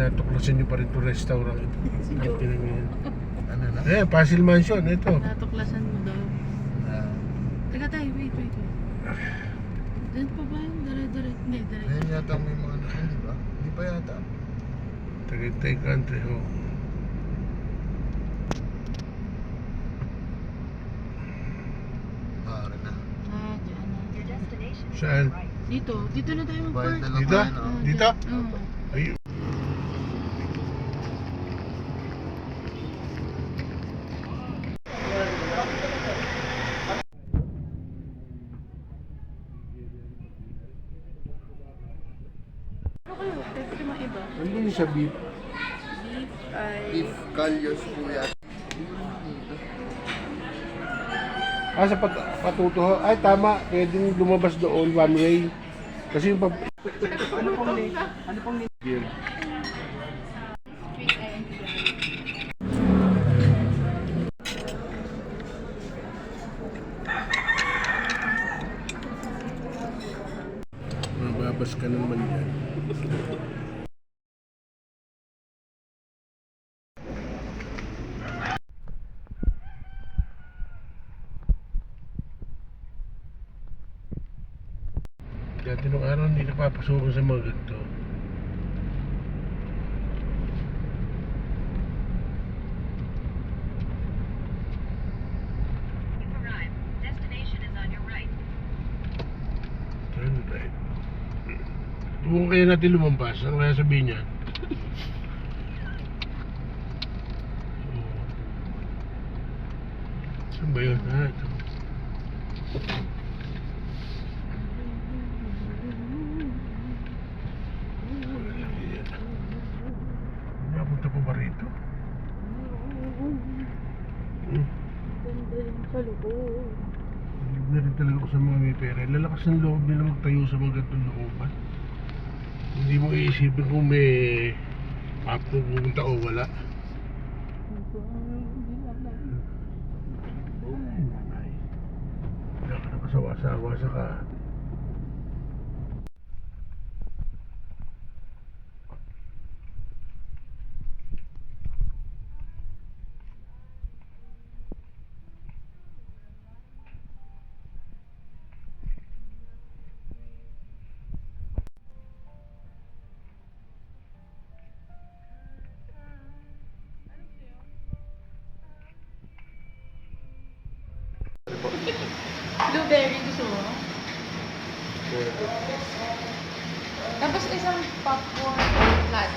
natuklasan nyo pa rin itong restaurant. Si Joe. Ano na? Eh, Pasil Mansion, ito. Natuklasan mo daw. Ah, Teka tayo, wait, wait, wait. Diyan pa ba yun? Dire, dire. Hindi, dire. Ngayon yata may mga ano, di ba? Hindi pa yata. Tagaytay Country Home. Pare na. Ah, dyan na. Saan? Dito, dito na tayo mag-park. Na lang Dito? tayo, no? Ah, Dito? dyan. Oo. Ayun. Mga iba. Ano yun sa beef? Beef ay... Beef Calyos po yata. Ah, sa pat patuto. Ay, tama. Pwedeng lumabas doon, one way. Kasi yung pag... ano pong name? Ano pong name? Sweet ay... Mababas ka naman yan. Dati nung araw hindi napapasukan sa mga ganito. Kung kaya natin lumampas, ano kaya sabihin niya? Saan ba yun? Ah, ito. Napunta po ba rito? Ganda yung sa loob. Hindi na rin talaga ako sa mga may pera. Lalakas ng loob nila magtayo sa mga ganitong looban. Hindi mo iisipin kung may papupunta o wala. Nakasawa-sawa sa ka. Blueberry gusto mo? Tapos isang popcorn latte.